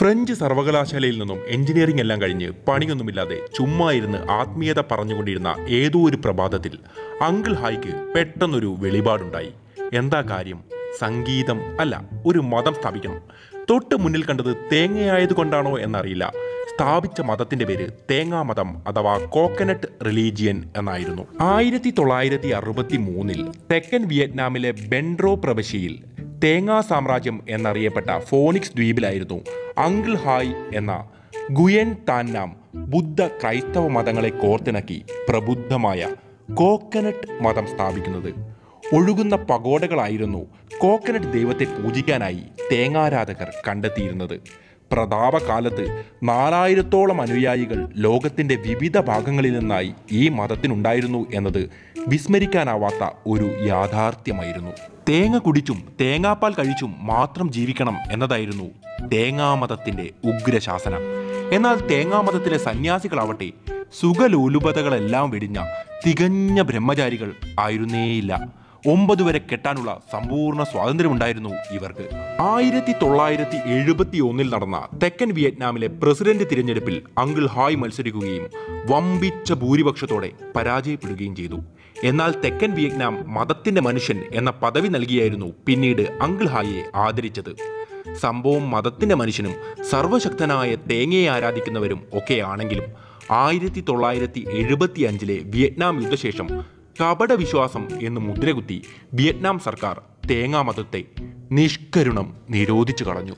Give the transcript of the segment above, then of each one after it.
French സർവകലാശാലയിൽ നിന്നും engineering എല്ലാം കഴിഞ്ഞ് പണിയൊന്നുമില്ലാതെ ചുമ്മാ ഇരുന്ന് ആത്മീയത പറഞ്ഞുകൊണ്ടിരുന്ന ഏതോ ഒരു പ്രഭാതത്തിൽ അങ്കിൾ ഹായ്ക്ക് പെട്ടെന്നൊരു വെളിപാടുണ്ടായി. എന്താ കാര്യം? സംഗീതം അല്ല ഒരു മതം സ്ഥാപിക്കണം. തൊട്ട് മുന്നിൽ കണ്ടത് തേങ്ങയായതുകൊണ്ടാണോ എന്നറിയില്ല. സ്ഥാപിച്ച മതത്തിന്റെ പേര് തേങ്ങാ മതം അഥവാ കോക്കനട്ട് റിലീജിയൻ എന്നായിരുന്നു. ആയിരത്തി തൊള്ളായിരത്തി അറുപത്തി മൂന്നിൽ തെക്കൻ വിയറ്റ്നാമിലെ ബെൻഡ്രോ പ്രവിശ്യയിൽ തേങ്ങാ സാമ്രാജ്യം എന്നറിയപ്പെട്ട ഫോണിക്സ് ദ്വീപിലായിരുന്നു അങ്കിൾ ഹായ് എന്ന ഗുയൻ താന്നാം ബുദ്ധ ക്രൈസ്തവ മതങ്ങളെ കോർത്തിണക്കി പ്രബുദ്ധമായ കോക്കനട്ട് മതം സ്ഥാപിക്കുന്നത്. ഒഴുകുന്ന പഗോഡകളായിരുന്നു കോക്കനട്ട് ദൈവത്തെ പൂജിക്കാനായി തേങ്ങാരാധകർ കണ്ടെത്തിയിരുന്നത്. പ്രതാപകാലത്ത് നാലായിരത്തോളം അനുയായികൾ ലോകത്തിന്റെ വിവിധ ഭാഗങ്ങളിൽ നിന്നായി ഈ മതത്തിനുണ്ടായിരുന്നു എന്നത് വിസ്മരിക്കാനാവാത്ത ഒരു യാഥാർത്ഥ്യമായിരുന്നു. തേങ്ങ കുടിച്ചും തേങ്ങാപ്പാൽ കഴിച്ചും മാത്രം ജീവിക്കണം എന്നതായിരുന്നു തേങ്ങാമതത്തിന്റെ ഉഗ്രശാസനം. എന്നാൽ തേങ്ങാമതത്തിലെ സന്യാസികളാവട്ടെ സുഖലോലുപതകളെല്ലാം വെടിഞ്ഞ തികഞ്ഞ ബ്രഹ്മചാരികൾ ആയിരുന്നേയില്ല. ഒമ്പത് വരെ കെട്ടാനുള്ള സമ്പൂർണ സ്വാതന്ത്ര്യമുണ്ടായിരുന്നു ഇവർക്ക്. ആയിരത്തി തൊള്ളായിരത്തി എഴുപത്തി ഒന്നിൽ നടന്ന തെക്കൻ വിയറ്റ്നാമിലെ പ്രസിഡന്റ് തിരഞ്ഞെടുപ്പിൽ അങ്കിൾ ഹായ് മത്സരിക്കുകയും വമ്പിച്ച ഭൂരിപക്ഷത്തോടെ പരാജയപ്പെടുകയും ചെയ്തു. എന്നാൽ തെക്കൻ വിയറ്റ്നാം മതത്തിന്റെ മനുഷ്യൻ എന്ന പദവി നൽകിയായിരുന്നു പിന്നീട് അങ്കിൾ ഹായിയെ ആദരിച്ചത്. സംഭവം മതത്തിന്റെ മനുഷ്യനും സർവശക്തനായ തേങ്ങയെ ആരാധിക്കുന്നവരും ഒക്കെയാണെങ്കിലും ആയിരത്തി തൊള്ളായിരത്തി എഴുപത്തി അഞ്ചിലെ വിയറ്റ്നാം യുദ്ധശേഷം കപട വിശ്വാസം എന്ന് മുദ്രകുത്തി വിയറ്റ്നാം സർക്കാർ തേങ്ങാമതത്തെ നിഷ്കരുണം നിരോധിച്ചു കളഞ്ഞു.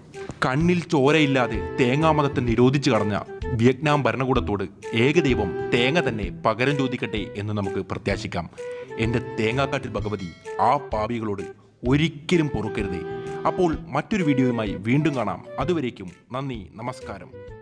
കണ്ണിൽ ചോരയില്ലാതെ തേങ്ങാമതത്തെ നിരോധിച്ചു കളഞ്ഞ വിയറ്റ്നാം ഭരണകൂടത്തോട് ഏകദൈവം തേങ്ങ തന്നെ പകരം ചോദിക്കട്ടെ എന്ന് നമുക്ക് പ്രത്യാശിക്കാം. എന്റെ തേങ്ങാക്കാട്ടിൽ ഭഗവതി ആ പാവികളോട് ഒരിക്കലും പൊറുക്കരുതേ. അപ്പോൾ മറ്റൊരു വീഡിയോയുമായി വീണ്ടും കാണാം. അതുവരേക്കും നന്ദി നമസ്കാരം.